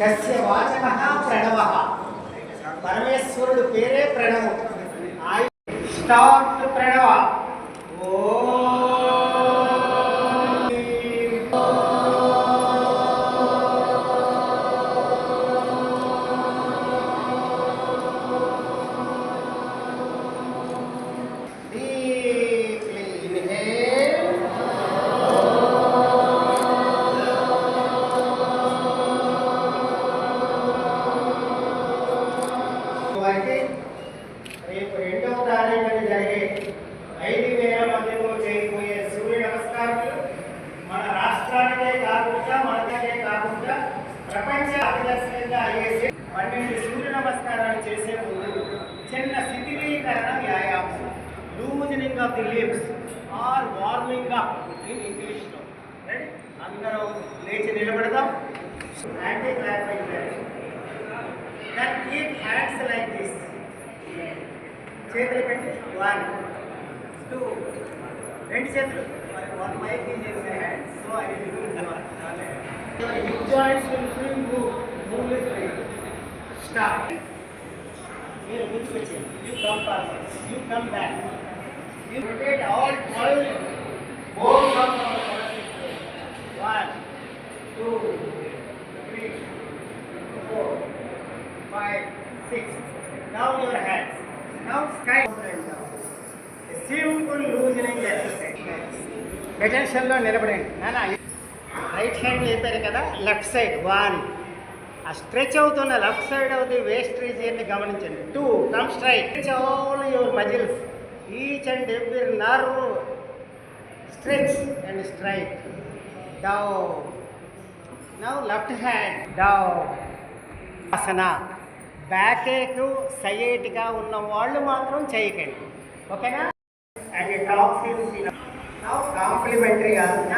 తస్య వాచక ప్రణవ. పరమేశ్వరుడు పేరే ప్రణవం. ఆయ స్టార్ట్ ప్రణవ. ఓ ప్రపంచ అతిదర్శనంగా అయ్యేసి పన్నెండు సూర్య నమస్కారాలు చేసే ముందు చిన్న శిథిలీకరణ వ్యాయామం. Loosening of the lips or warming up in ఇంగ్లీష్లో. రైట్ అందరూ లేచి నిలబడదాం. Anti classic that hands hands like చేతులు పెట్టి. వన్ టూ రెండు చేతులు. One mike in your hand so I Will do one hip joints will free move move with free stop మీరు ముందుకు వచ్చేయండి you come forward you come back you rotate all twelve bones of one two three four, five, six. Down your hands. Now sky and down. A simple loosening exercise. అటెన్షన్లో నిలబడండి నానా right hand లేపారు కదా left side one ఆ stretch అవుతున్న left side of the waist రీజియన్ని గమనించండి. Two come straight stretch all your muscles each and every nerve stretch and straight down now left hand down Haasan back ఏక్ సైయేట్గా ఉన్న వాళ్ళు మాత్రం చేయకండి. ఓకేనా అండ్ టాప్ కాంప్లిమెంటరీ ఆసన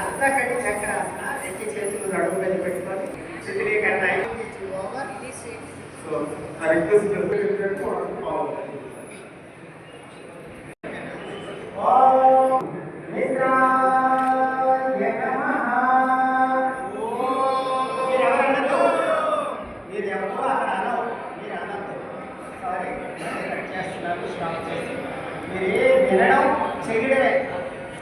అర్ధకటి చక్రాసన రెండు చేతులు నడుము మీద పెట్టుకొని శిథిలీకరణ మీరు చేసి మీరు ఏ వినడం చేయండి.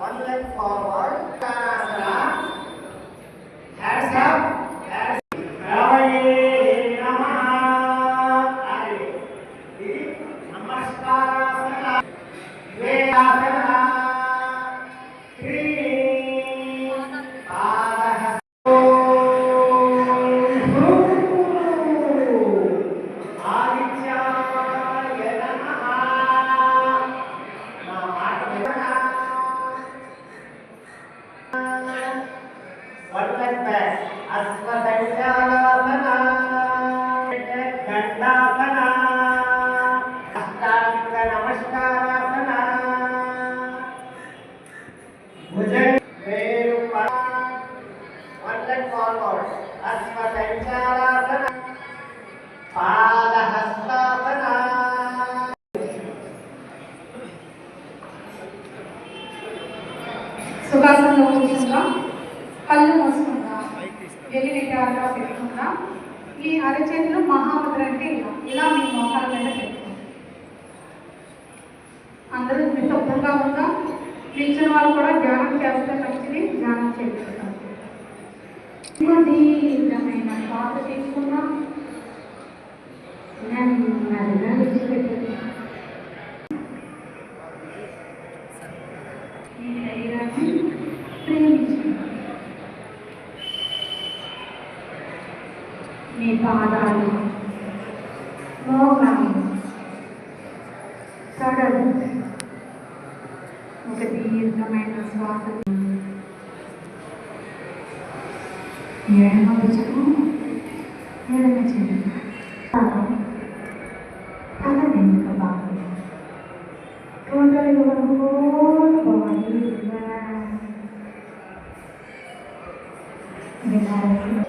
One leg forward, దండాసన అష్టాంగ నమస్కారాసన వేరు వన్ లెగ్ ఫార్వర్డ్ అశ్వసంచాలన పాదహస్తాసన సుఖాసనంలో కూర్చుందాం కళ్ళు మూసుకుందాం? వెళ్ళి నిటారుగా పెట్టుకుందాం? ఈ అరచేతిలో మహాముద్ర అంటే ఇలా. ఇలా మీ మోకాల మీద పెట్టుకుందాం అందరూ నిశ్శబ్దంగా ఉందా? నిల్చిన వాళ్ళు కూడా ధ్యానం చేస్తే మంచిది ధ్యానం చేస్తాం దీర్ఘమైన శ్వాస తీసుకుందాం. నెమ్మదిగా విడిచిపెట్టండి మీ పాదాలు మోకాలు కడలు ఒక దీర్ఘమైన శ్వాస ఎడమ భుజము ఎడమ చెయ్యి తల వెనుక భాగం టోటల్ యువర్ హోల్ బాడీ ఎంతో